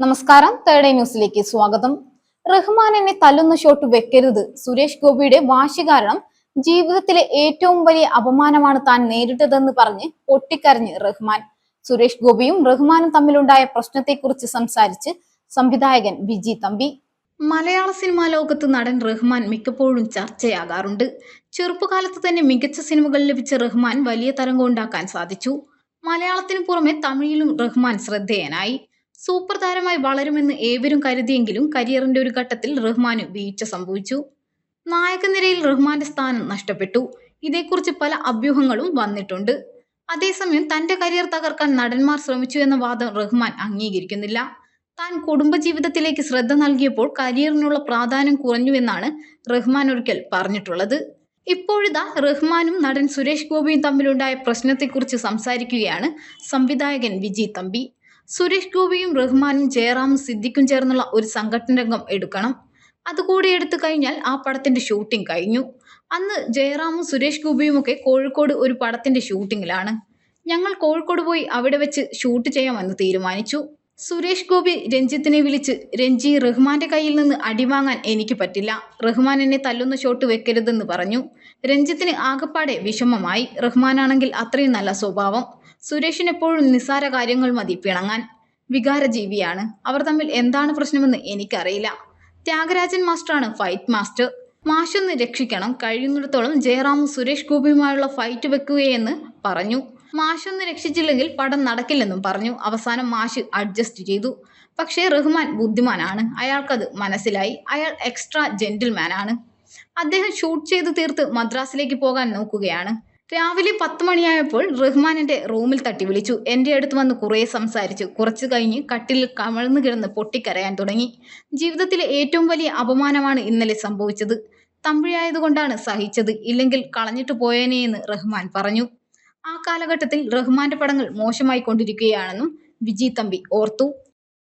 നമസ്കാരം. തേർഡ് ന്യൂസിലേക്ക് സ്വാഗതം. റഹ്മാൻ എന്നെ തല്ലുന്ന ഷോട്ട് വെക്കരുത്. സുരേഷ് ഗോപിയുടെ വാശി കാരണം ജീവിതത്തിലെ ഏറ്റവും വലിയ അപമാനമാണ് താൻ നേരിട്ടതെന്ന് പറഞ്ഞ് പൊട്ടിക്കരഞ്ഞ് റഹ്മാൻ. സുരേഷ് ഗോപിയും റഹ്മാനും തമ്മിലുണ്ടായ പ്രശ്നത്തെക്കുറിച്ച് സംസാരിച്ച് സംവിധായകൻ വിജി തമ്പി. മലയാള സിനിമാ ലോകത്ത് നടൻ റഹ്മാൻ മിക്കപ്പോഴും ചർച്ചയാകാറുണ്ട്. ചെറുപ്പകാലത്ത് തന്നെ മികച്ച സിനിമകൾ ലഭിച്ച റഹ്മാൻ വലിയ തരംഗം ഉണ്ടാക്കാൻ സാധിച്ചു. മലയാളത്തിന് പുറമെ തമിഴിലും റഹ്മാൻ ശ്രദ്ധേയനായി. സൂപ്പർ താരമായി വളരുമെന്ന് ഏവരും കരുതിയെങ്കിലും കരിയറിന്റെ ഒരു ഘട്ടത്തിൽ റഹ്മാന് വീഴ്ച സംഭവിച്ചു. നായകനിരയിൽ റഹ്മാന്റെ സ്ഥാനം നഷ്ടപ്പെട്ടു. ഇതേക്കുറിച്ച് പല അഭ്യൂഹങ്ങളും വന്നിട്ടുണ്ട്. അതേസമയം തന്റെ കരിയർ തകർക്കാൻ നടന്മാർ ശ്രമിച്ചു എന്ന വാദം റഹ്മാൻ അംഗീകരിക്കുന്നില്ല. താൻ കുടുംബജീവിതത്തിലേക്ക് ശ്രദ്ധ നൽകിയപ്പോൾ കരിയറിനുള്ള പ്രാധാന്യം കുറഞ്ഞുവെന്നാണ് റഹ്മാൻ ഒരിക്കൽ പറഞ്ഞിട്ടുള്ളത്. ഇപ്പോഴിതാ റഹ്മാനും നടൻ സുരേഷ് ഗോപിയും തമ്മിലുണ്ടായ പ്രശ്നത്തെക്കുറിച്ച് സംസാരിക്കുകയാണ് സംവിധായകൻ വിജി തമ്പി. സുരേഷ് ഗോപിയും റഹ്മാനും ജയറാമും സിദ്ദിഖും ചേർന്നുള്ള ഒരു സംഘടന രംഗം എടുക്കണം. അതുകൂടി എടുത്തു കഴിഞ്ഞാൽ ആ പടത്തിന്റെ ഷൂട്ടിംഗ് കഴിഞ്ഞു. അന്ന് ജയറാമും സുരേഷ് ഗോപിയും ഒക്കെ കോഴിക്കോട് ഒരു പടത്തിന്റെ ഷൂട്ടിങ്ങിലാണ് ഞങ്ങൾ കോഴിക്കോട് പോയി അവിടെ വെച്ച് ഷൂട്ട് ചെയ്യാമെന്ന് തീരുമാനിച്ചു. സുരേഷ് ഗോപി രഞ്ജിത്തിനെ വിളിച്ച് രഞ്ജി റഹ്മാന്റെ കയ്യിൽ നിന്ന് അടിവാങ്ങാൻ എനിക്ക് പറ്റില്ല. റഹ്മാൻ എന്നെ തല്ലുന്ന ഷോട്ട് വെക്കരുതെന്ന് പറഞ്ഞു. രഞ്ജിത്തിന് ആകപ്പാടെ വിഷമമായി. റഹ്മാനാണെങ്കിൽ അത്രയും നല്ല സ്വഭാവം. സുരേഷിന് എപ്പോഴും നിസ്സാര കാര്യങ്ങൾ മതി പിണങ്ങാൻ വികാരജീവിയാണ്. അവർ തമ്മിൽ എന്താണ് പ്രശ്നമെന്ന് എനിക്കറിയില്ല. ത്യാഗരാജൻ മാസ്റ്ററാണ് ഫൈറ്റ് മാസ്റ്റർ. മാഷൊന്ന് രക്ഷിക്കണം. കഴിയുന്നിടത്തോളം ജയറാമും സുരേഷ് ഗോപിയുമായുള്ള ഫൈറ്റ് വെക്കുകയെന്ന് പറഞ്ഞു. മാഷൊന്ന് രക്ഷിച്ചില്ലെങ്കിൽ പടം നടക്കില്ലെന്നും പറഞ്ഞു. അവസാനം മാഷ് അഡ്ജസ്റ്റ് ചെയ്തു. പക്ഷേ റഹ്മാൻ ബുദ്ധിമാനാണ്. അയാൾക്കത് മനസ്സിലായി. അയാൾ എക്സ്ട്രാ ജെന്റിൽമാനാണ്. അദ്ദേഹം ഷൂട്ട് ചെയ്ത് തീർത്ത് മദ്രാസിലേക്ക് പോകാൻ നോക്കുകയാണ്. രാവിലെ പത്ത് മണിയായപ്പോൾ റഹ്മാൻ എന്റെ റൂമിൽ തട്ടി വിളിച്ചു. എന്റെ അടുത്ത് വന്ന് കുറേ സംസാരിച്ചു. കുറച്ചു കഴിഞ്ഞ് കട്ടിൽ കമഴ്ന്നു കിടന്ന് പൊട്ടിക്കരയാൻ തുടങ്ങി. ജീവിതത്തിലെ ഏറ്റവും വലിയ അപമാനമാണ് ഇന്നലെ സംഭവിച്ചത്. തമ്പിഴായതുകൊണ്ടാണ് സഹിച്ചത്. ഇല്ലെങ്കിൽ കളഞ്ഞിട്ട് പോയേനെ എന്ന് റഹ്മാൻ പറഞ്ഞു. ആ കാലഘട്ടത്തിൽ റഹ്മാന്റെ പടങ്ങൾ മോശമായി കൊണ്ടിരിക്കുകയാണെന്നും വിജി തമ്പി ഓർത്തു.